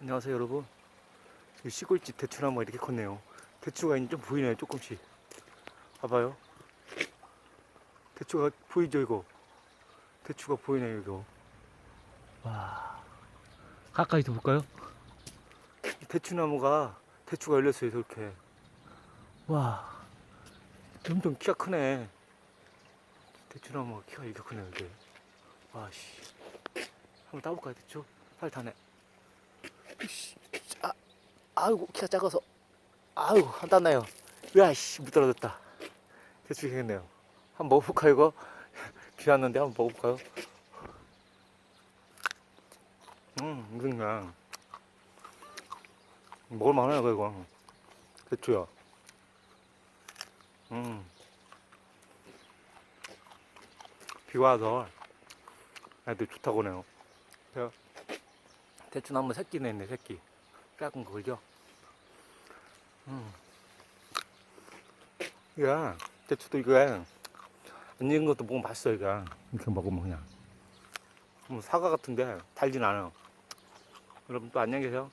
안녕하세요 여러분. 이 시골집 대추나무가 이렇게 컸네요. 대추가 좀 보이네요 조금씩? 봐봐요. 대추가 보이죠 이거? 대추가 보이네요 이거. 와. 가까이 더 볼까요? 이 대추나무가 대추가 열렸어요 이렇게. 와. 점점 키가 크네. 대추나무가 키가 이렇게 크네요 이게. 와씨. 한번 따볼까요 대추? 빨리 타네 아, 아이고 키가 작아서. 아이고 안 땄나요? 으아씨 못 떨어졌다. 대충 되겠네요. 한번 먹어볼까요 이거? 비 왔는데 한번 먹어볼까요? 음 이건 그냥 먹을만해요 이거, 대추야. 음. 비가 와서 애들 좋다고 하네요. 제가 대추나무 새끼네 있네 새끼. 작은 거 그죠? 음. 이거 대추도 이거 안 익은 것도 먹으면 맛있어 이거. 이렇게 먹으면 그냥. 뭐 사과 같은데 달진 않아요. 여러분 또 안녕히 계세요